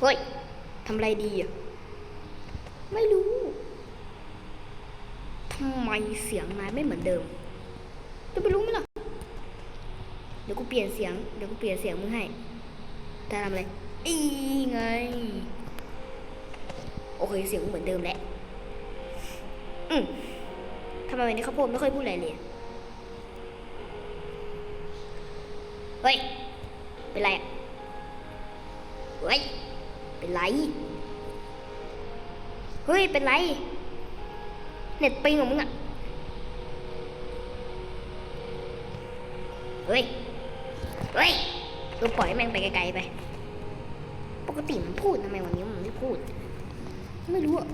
เฮ้ยทำอะไรดีอะ ไม่รู้ทำไมเสียงนายไม่เหมือนเดิม จะไปรู้ไหมล่ะ เดี๋ยวกูเปลี่ยนเสียง เดี๋ยวกูเปลี่ยนเสียงมึงให้แต่ทำอะไรอีไง โอเคเสียงเหมือนเดิมแหละ อืมทำไมวันนี้ข้าวโพดไม่ค่อยพูดอะไรเลย เฮ้ย เป็นไรอะ เฮ้ย เป็นไร เฮ้ย เป็นไร เน็ตปิงของมึงอะเฮ้ย เฮ้ยก็ปล่อยแม่งไปไกลๆไป ปกติมันพูดทำไมวันนี้มันไม่พูด ไม่รู้อะ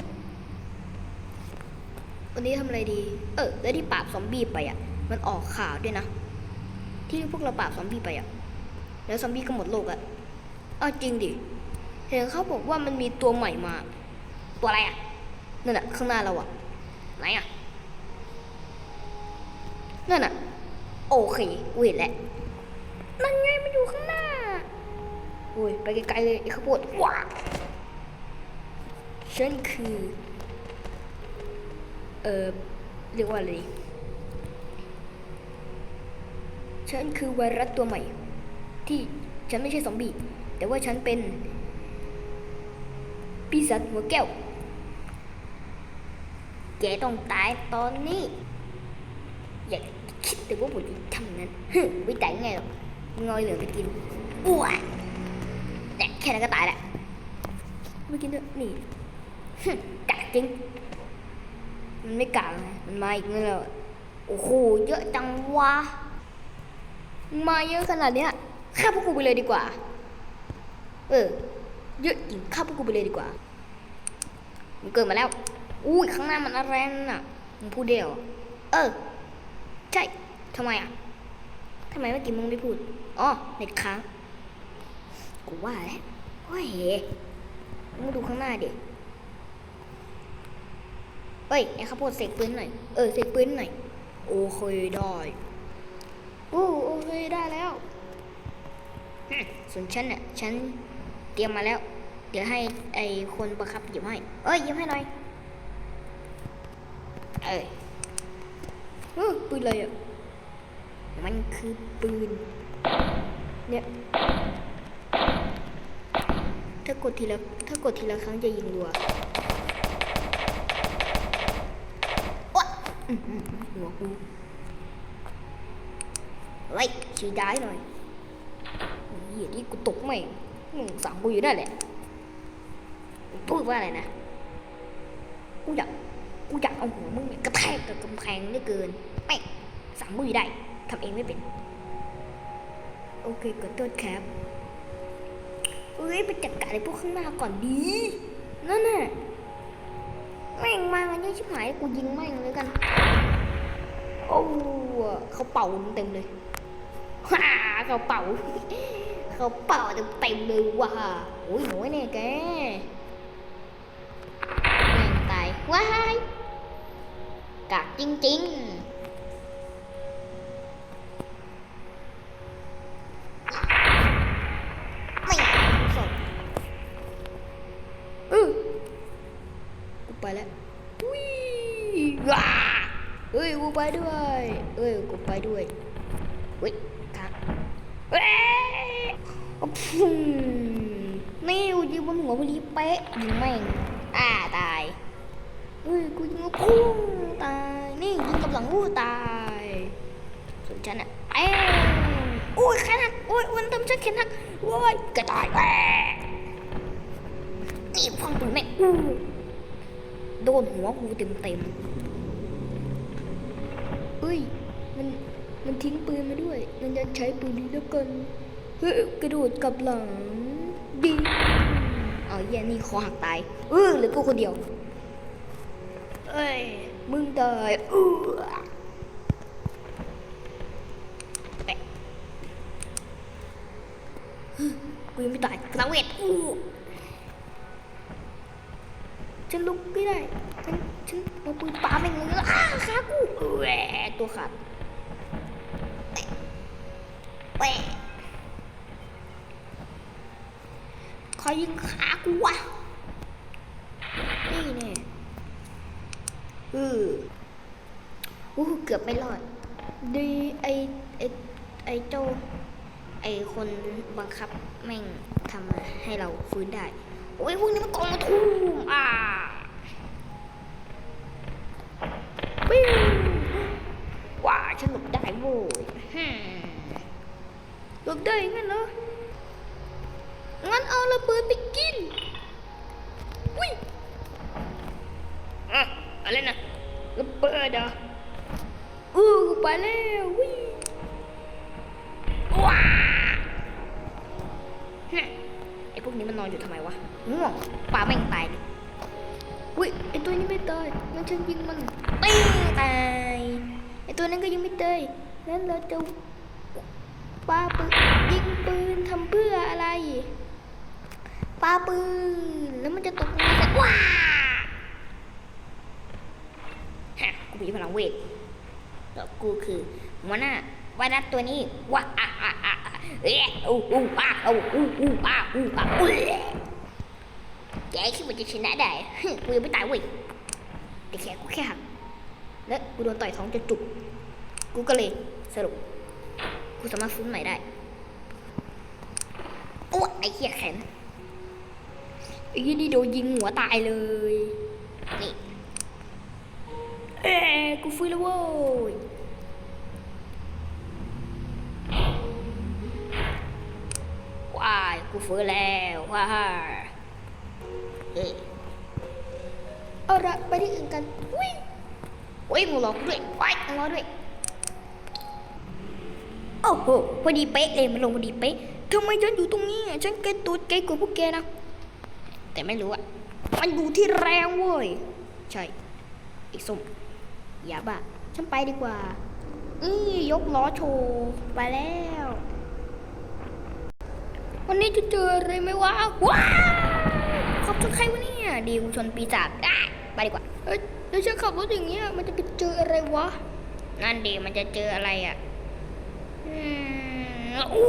วันนี้ทำอะไรดี เออ แล้วที่ปราบซอมบี้ไปอะมันออกข่าวด้วยนะ ที่พวกเราปราบซอมบี้ไปอะแล้วซอมบี้ก็หมดโลกอะเอาจริงดิ เห็นเขาบอกว่ามันมีตัวใหม่มา ตัวอะไรอะ นั่นอะ ข้างหน้าเราอะ ไหนอะ นั่นอะ โอเคกูเห็นแล้วนั่นไงมันอยู่ข้างหน้าโอ้ยไปไกลๆเลยไอ้ข้าวโพดว้าฉันคือ เออเรียกว่าอะไรฉันคือไวรัสตัวใหม่ ที่ฉันไม่ใช่ซอมบี้แต่ว่าฉันเป็น ปีศาจหัวแก้ว แกต้องตายตอนนี้ อย่าคิดแต่ว่าผมจะทำนั้นฮึไม่ตายไงหรอกงอยเหลืองจะกินอ้วแต่แค่นั้นก็ตายละไม่กินด้วยนี่ฮึกากจริง มันไม่กากมันมาอีกแล้วโอ้โหเยอะจังวะมาเยอะขนาดเนี้ยฆ่าพวกกูไปเลยดีกว่า เออ เยอะจริงฆ่าพวกกูไปเลยดีกว่า มันเกิดมาแล้ว อุ้ยข้างหน้ามันอะไรนั่นน่ะมึงพูดเดียวเออ ใช่ทำไมอะทำไมเมื่อกี้มึงไม่พูดอ๋อเน็ตค้างกูว่าแล้วโอ้ยมึงดูข้างหน้าดิเอ้ยไอ้ข้าวโพดเสกปืนหน่อย เออเสกปืนหน่อย โอเคได้โอ้โอเคได้แล้ว ส่วนฉันน่ะฉัน เตรียมมาแล้ว เดี๋ยวให้ไอ้คนประคับหยิบให้ เอ้ยหยิบให้หน่อย เอ้ยปืนอะไรอะ มันคือปืน เนี่ยถ้ากดทีละถ้ากดทีละครั้งจะยิงรัวอ๊ะอื้อหือหัวกูเฮ้ยชี้ได้หน่อยเหี้ยที่กูตกไม่ มึงสั่งกูอยู่ได้แหละพูดว่าอะไรนะกูอยากกูอยากเอาหัวมึงกระแทกกับกำแพงเหลือเกินแม่สั่งกูอยู่ได้ทำเองไม่เป็น โอเคขอโทษครับเอ้ยไปจัดการไอ้พวกข้างหน้าก่อนดีนั่นน่ะแม่งมากันเยอะชิบหายกูยิงแม่งเลยกันโอ้เขาเป่าเต็มเลยฮ่าเขาเป่า เขาเป่าเต็มเต็มๆเลยว่ะโอ้ยหน่อยเนี่ยแกแม่งตายว้ายกากจริงๆไม่สดอือกูไปแล้วอุ้ยว้าเฮ้ย กูไปด้วยเอ้ย กูไปด้วยเฮ้ยครับเฮ้ย นี่กูยิงบนหัวพอดีเป๊ะยิงแม่งอ่าตายเฮ้ยกูยิงแล้วพุ่งตายนี่ยิงกับหลังกูตายส่วนฉันอะเอ้ยโอ้ยแขนหักโอ้ยวันทำฉันแขนหักโอ้ยกระต่ายแหวนี่ฟังปืนแม่งอู้โดนหัวกูเต็มเต็มๆเอ้ยมันมันทิ้งปืนมาด้วย มันจะใช้ปืนนี้แล้วกัน เฮ้ยกระโดดกลับหลังดีเอาแย่นี่คอหักตายเออเหลือกูคนเดียวเอ้ยมึงตายเออกูยังไม่ตายกระเวทอู้ฉันลุกไม่ได้ ฉัน ฉันเอาปืนปาแม่งเลยอ้าขากูแหวตัวขาดแหว ขอยยิงขากูวะนี่แน่เอออู้เกือบไม่รอดดีไอไอไอโจไอคนบังคับแม่งทำให้เราฟื้นได้ โอ้ยพวกนี้มันกองมาทุ่มอ่า อะอะไรนะระเบิดเหรอะอู้กูไปแล้ววิว้าฮะไอพวกนี้มันนอนอยู่ทำไมวะง่วงปลาแม่งตายดิอุ้ยไอตัวนี้ไม่ตายงั้นฉันยิงมันตีตายไอตัวนั้นก็ยังไม่ตายงั้นเราจะปาปืนยิงปืนทำเพื่ออะไรปาปืนแล้วมันจะตกลงมาใส่ว้า ฮะกูมีพลังเวทแล้วกูคือหัวหน้าไวรัสตัวนี้ว้าอะอะอะอะเอ๊ะอู้อู้อะอู้อู้อู้อะอู้อะอู้แกคิดว่าจะชนะได้ฮึกูยังไม่ตายเว้ยแต่แค่กูแค่หักแล้วกูโดนต่อยท้องจนจุกกูก็เลยสรุปกูสามารถฟื้นใหม่ได้โอ้ไอ้เหี้ยแขนไอ้ยี่นี่โดนยิงหัวตายเลยนี่ เอ้กูฟื้นแล้วโว้ยว้ายกูฟื้นแล้วว้าเอ้เอาละไปที่อื่นกันวิ่งวิ่งมึงรอด้วยไปมึงรอด้วยโอ้โหพอดีเป๊ะเลยมันลงพอดีเป๊ะทำไมฉันอยู่ตรงนี้อะฉันเกตูดเกกว่าพวกแกนะแต่ไม่รู้อะมันอยู่ที่แรงเว้ยใช่ไอ้ส้ม อย่าบ้าฉันไปดีกว่านี่ยกล้อโชว์ไปแล้ว วันนี้จะเจออะไรไหมวะ ว้าวขับชนใครวะเนี่ย ดีกูชนปีศาจอะไปดีกว่า เอ้ยแล้วฉันขับรถอย่างเงี้ย มันจะไปเจออะไรวะ นั่นดีมันจะเจออะไรอะ อืมอู้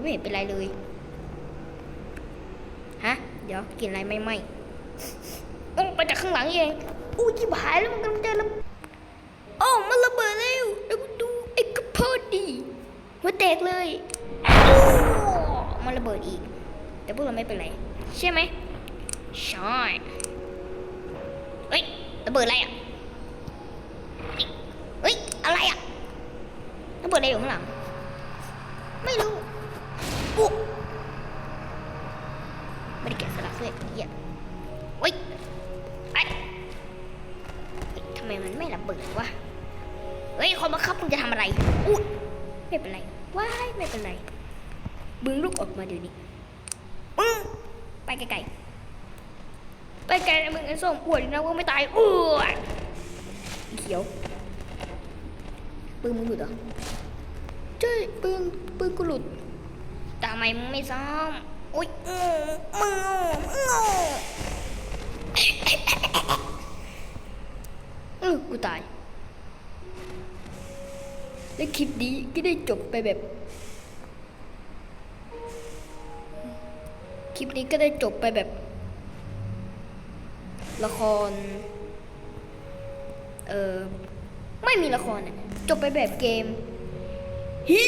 ไม่เห็นเป็นไรเลย ฮะ เดี๋ยวกินอะไรไม่ไหมโอ้ไปจากข้างหลังเอง อู้จิบหายแล้วมันกำลังจะระโอ้มันระเบิดแล้วแล้วดูไอ้กระเพาะดีหัวแตกเลยมันระเบิดอีก แต่พวกเราไม่เป็นไรใช่ไหมใช่เฮ้ยระเบิดอะไรอะเฮ้ยอะไรอะระเบิดอะไรอยู่ข้างหลัง ไม่รู้อู้ไม่ได้แกะสลักด้วยเหี้ย ไมมันไม่ระเบิดวะ เฮ้ยคนบังคับมึงจะทำอะไร อุ้ยไม่เป็นไรว้ายไม่เป็นไรบึงลูกออกมาเดี๋ยวนี้อืไปไกลๆไปไกลนะมึงไอ้ส้มอวดนะว่าไม่ตายอ้วกอีเขียวปืนมึงหลุดเหรอใช่ปืนปืนกูหลุดทำไมมึงไม่ซ้อมอุ้ยมึงโง่โง่เออกูตาย และคลิปนี้ก็ได้จบไปแบบ คลิปนี้ก็ได้จบไปแบบ ละคร เออไม่มีละครอะจบไปแบบเกมฮิ